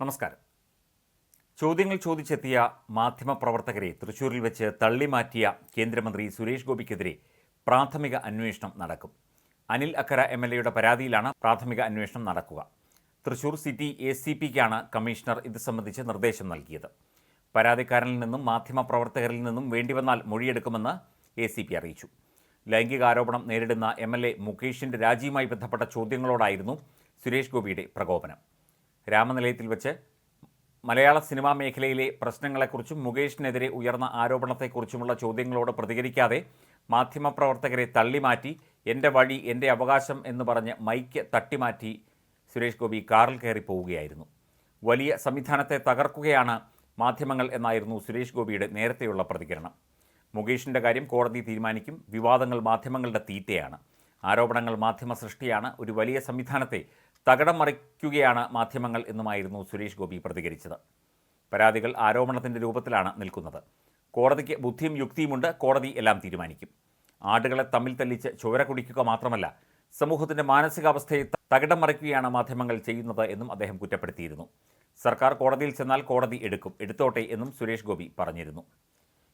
നമസ്കാരം. ചോദ്യങ്ങൾ ചോദിച്ചെത്തിയ മാധ്യമപ്രവർത്തകരെ തൃശൂരിൽ വെച്ച് തള്ളിമാറ്റിയ കേന്ദ്രമന്ത്രി സുരേഷ് ഗോപിക്കെതിരെ പ്രാഥമിക അന്വേഷണം നടക്കും. അനിൽ അക്കര എം എൽ എയുടെ പരാതിയിലാണ് പ്രാഥമിക അന്വേഷണം നടക്കുക. തൃശൂർ സിറ്റി എ സി പിക്കാണ് കമ്മീഷണർ ഇത് സംബന്ധിച്ച് നിർദ്ദേശം നൽകിയത്. പരാതിക്കാരനിൽ നിന്നും മാധ്യമപ്രവർത്തകരിൽ നിന്നും വേണ്ടിവന്നാൽ മൊഴിയെടുക്കുമെന്ന് എ സി പി അറിയിച്ചു. ലൈംഗികാരോപണം നേരിടുന്ന എം എൽ എ മുകേഷിന്റെ രാജിയുമായി ബന്ധപ്പെട്ട ചോദ്യങ്ങളോടായിരുന്നു സുരേഷ് ഗോപിയുടെ പ്രകോപനം. രാമനിലയത്തിൽ വെച്ച് മലയാള സിനിമാ മേഖലയിലെ പ്രശ്നങ്ങളെക്കുറിച്ചും മുകേഷിനെതിരെ ഉയർന്ന ആരോപണത്തെക്കുറിച്ചുമുള്ള ചോദ്യങ്ങളോട് പ്രതികരിക്കാതെ മാധ്യമപ്രവർത്തകരെ തള്ളിമാറ്റി എന്റെ വഴി എന്റെ അവകാശം എന്ന് പറഞ്ഞ് മൈക്ക് തട്ടിമാറ്റി സുരേഷ് ഗോപി കാറിൽ കയറി പോവുകയായിരുന്നു. വലിയ സംവിധാനത്തെ തകർക്കുകയാണ് മാധ്യമങ്ങൾ എന്നായിരുന്നു സുരേഷ് ഗോപിയുടെ നേരത്തെയുള്ള പ്രതികരണം. മുകേഷിന്റെ കാര്യം കോടതി തീരുമാനിക്കും വിവാദങ്ങൾ മാധ്യമങ്ങളുടെ തീറ്റയാണ്. ആരോപണങ്ങൾ മാധ്യമ സൃഷ്ടിയാണ്. ഒരു വലിയ സംവിധാനത്തെ തകടം മറിക്കുകയാണ് മാധ്യമങ്ങൾ എന്നുമായിരുന്നു സുരേഷ് ഗോപി പ്രതികരിച്ചത്. പരാതികൾ ആരോപണത്തിന്റെ രൂപത്തിലാണ് നിൽക്കുന്നത്. കോടതിക്ക് ബുദ്ധിയും യുക്തിയുമുണ്ട്. കോടതി എല്ലാം തീരുമാനിക്കും. ആടുകളെ തമ്മിൽ തല്ലിച്ച് ചോര കുടിക്കുക മാത്രമല്ല സമൂഹത്തിന്റെ മാനസികാവസ്ഥയെ തകിടം മറിക്കുകയാണ് മാധ്യമങ്ങൾ ചെയ്യുന്നത് എന്നും അദ്ദേഹം കുറ്റപ്പെടുത്തിയിരുന്നു. സർക്കാർ കോടതിയിൽ ചെന്നാൽ കോടതി എടുക്കും എടുത്തോട്ടെ എന്നും സുരേഷ് ഗോപി പറഞ്ഞിരുന്നു.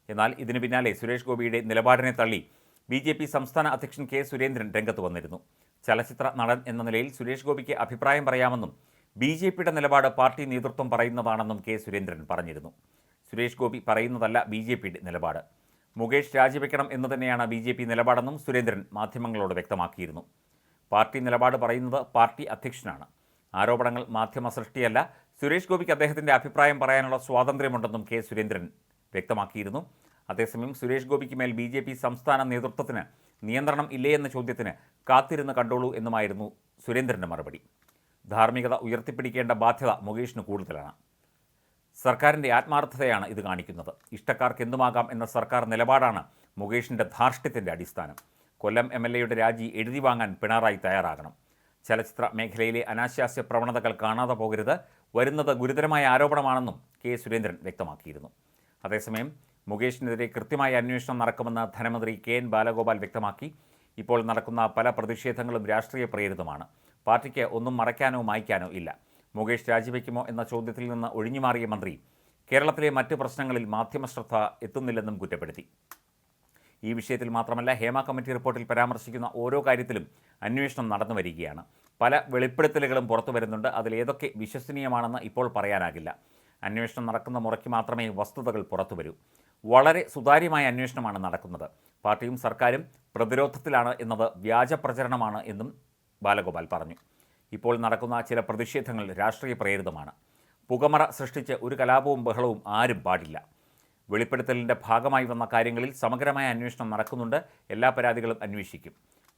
എന്നാൽ ഇതിനു പിന്നാലെ സുരേഷ് ഗോപിയുടെ നിലപാടിനെ തള്ളി ബി ജെ പി സംസ്ഥാന അധ്യക്ഷൻ കെ സുരേന്ദ്രൻ രംഗത്ത് വന്നിരുന്നു. ചലച്ചിത്ര നടൻ എന്ന നിലയിൽ സുരേഷ് ഗോപിക്ക് അഭിപ്രായം പറയാമെന്നും ബി ജെ പിയുടെ നിലപാട് പാർട്ടി നേതൃത്വം പറയുന്നതാണെന്നും കെ സുരേന്ദ്രൻ പറഞ്ഞിരുന്നു. സുരേഷ് ഗോപി പറയുന്നതല്ല ബി ജെ പിയുടെ നിലപാട്. മുകേഷ് രാജിവെക്കണം എന്ന് തന്നെയാണ് ബി ജെ പി നിലപാടെന്നും സുരേന്ദ്രൻ മാധ്യമങ്ങളോട് വ്യക്തമാക്കിയിരുന്നു. പാർട്ടി നിലപാട് പറയുന്നത് പാർട്ടി അധ്യക്ഷനാണ്. ആരോപണങ്ങൾ മാധ്യമ സൃഷ്ടിയല്ല. സുരേഷ് ഗോപിക്ക് അദ്ദേഹത്തിന്റെ അഭിപ്രായം പറയാനുള്ള സ്വാതന്ത്ര്യമുണ്ടെന്നും കെ സുരേന്ദ്രൻ വ്യക്തമാക്കിയിരുന്നു. അതേസമയം സുരേഷ് ഗോപിക്ക് മേൽ ബി ജെ പി സംസ്ഥാന നേതൃത്വത്തിന് നിയന്ത്രണം ഇല്ലേ എന്ന ചോദ്യത്തിന് കാത്തിരുന്ന് കണ്ടോളൂ എന്നുമായിരുന്നു സുരേന്ദ്രന്റെ മറുപടി. ധാർമ്മികത ഉയർത്തിപ്പിടിക്കേണ്ട ബാധ്യത മുകേഷിന് കൂടുതലാണ്. സർക്കാരിന്റെ ആത്മാർത്ഥതയാണ് ഇത് കാണിക്കുന്നത്. ഇഷ്ടക്കാർക്ക് എന്തുമാകാം എന്ന സർക്കാർ നിലപാടാണ് മുകേഷിന്റെ ധാർഷ്ട്യത്തിന്റെ അടിസ്ഥാനം. കൊല്ലം എം എൽ എയുടെ രാജി എഴുതി വാങ്ങാൻ പിണറായി തയ്യാറാകണം. ചലച്ചിത്ര മേഖലയിലെ അനാശാസ്യ പ്രവണതകൾ കാണാതെ പോകരുത്. വരുന്നത് ഗുരുതരമായ ആരോപണമാണെന്നും കെ സുരേന്ദ്രൻ വ്യക്തമാക്കിയിരുന്നു. അതേസമയം മുകേഷിനെതിരെ കൃത്യമായ അന്വേഷണം നടക്കുമെന്ന് ധനമന്ത്രി കെ എൻ ബാലഗോപാൽ വ്യക്തമാക്കി. ഇപ്പോൾ നടക്കുന്ന പല പ്രതിഷേധങ്ങളും രാഷ്ട്രീയ പ്രേരിതമാണ്. പാർട്ടിക്ക് ഒന്നും മറയ്ക്കാനോ മായ്ക്കാനോ ഇല്ല. മുകേഷ് രാജിവെക്കുമോ എന്ന ചോദ്യത്തിൽ നിന്ന് ഒഴിഞ്ഞുമാറിയ മന്ത്രി കേരളത്തിലെ മറ്റ് പ്രശ്നങ്ങളിൽ മാധ്യമ ശ്രദ്ധ എത്തുന്നില്ലെന്നും കുറ്റപ്പെടുത്തി. ഈ വിഷയത്തിൽ മാത്രമല്ല ഹേമ കമ്മിറ്റി റിപ്പോർട്ടിൽ പരാമർശിക്കുന്ന ഓരോ കാര്യത്തിലും അന്വേഷണം നടന്നു വരികയാണ്. പല വെളിപ്പെടുത്തലുകളും പുറത്തു വരുന്നുണ്ട്. അതിലേതൊക്കെ വിശ്വസനീയമാണെന്ന് ഇപ്പോൾ പറയാനാകില്ല. അന്വേഷണം നടക്കുന്ന മുറയ്ക്ക് മാത്രമേ വസ്തുതകൾ പുറത്തു വരൂ വളരെ സുതാര്യമായ അന്വേഷണമാണ് നടക്കുന്നത്. പാർട്ടിയും സർക്കാരും പ്രതിരോധത്തിലാണ് എന്നത് വ്യാജ പ്രചരണമാണ് എന്നും ബാലഗോപാൽ പറഞ്ഞു. ഇപ്പോൾ നടക്കുന്ന ചില പ്രതിഷേധങ്ങൾ രാഷ്ട്രീയ പ്രേരിതമാണ്. പുകമറ സൃഷ്ടിച്ച് ഒരു കലാപവും ബഹളവും ആരും പാടില്ല. വെളിപ്പെടുത്തലിന്റെ ഭാഗമായി വന്ന കാര്യങ്ങളിൽ സമഗ്രമായ അന്വേഷണം നടക്കുന്നുണ്ട്. എല്ലാ പരാതികളും അന്വേഷിക്കും.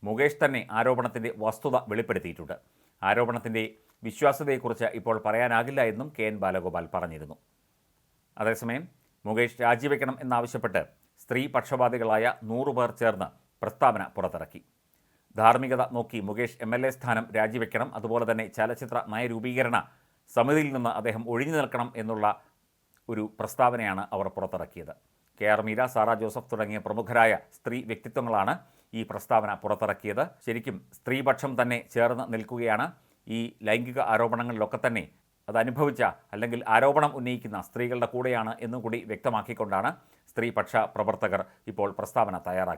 മുകേഷ് തന്നെ ആരോപണത്തിന്റെ വസ്തുത വെളിപ്പെടുത്തിയിട്ടുണ്ട്. ആരോപണത്തിന്റെ വിശ്വാസ്യതയെക്കുറിച്ച് ഇപ്പോൾ പറയാനാകില്ല എന്നും കെ എൻ ബാലഗോപാൽ പറഞ്ഞിരുന്നു. അതേസമയം മുകേഷ് രാജിവെക്കണം എന്നാവശ്യപ്പെട്ട് സ്ത്രീ പക്ഷപാതികളായ നൂറുപേർ ചേർന്ന് പ്രസ്താവന പുറത്തിറക്കി. ധാർമ്മികത നോക്കി മുകേഷ് എം എൽ എ സ്ഥാനം രാജിവെക്കണം അതുപോലെ തന്നെ ചലച്ചിത്ര നയരൂപീകരണ സമിതിയിൽ നിന്ന് അദ്ദേഹം ഒഴിഞ്ഞു നിൽക്കണം എന്നുള്ള ഒരു പ്രസ്താവനയാണ് അവർ പുറത്തിറക്കിയത്. കെ ആർ മീര സാറ ജോസഫ് തുടങ്ങിയ പ്രമുഖരായ സ്ത്രീ വ്യക്തിത്വങ്ങളാണ് ഈ പ്രസ്താവന പുറത്തിറക്കിയത്. ശരിക്കും സ്ത്രീപക്ഷം തന്നെ ചേർന്ന് നിൽക്കുകയാണ്. ഈ ലൈംഗിക ആരോപണങ്ങളിലൊക്കെ തന്നെ അത് അനുഭവിച്ച അല്ലെങ്കിൽ ആരോപണം ഉന്നയിക്കുന്ന സ്ത്രീകളുടെ കൂടെയാണ് എന്നുകൂടി വ്യക്തമാക്കിക്കൊണ്ടാണ് സ്ത്രീപക്ഷ പ്രവർത്തകർ ഇപ്പോൾ പ്രസ്താവന തയ്യാറാക്കി.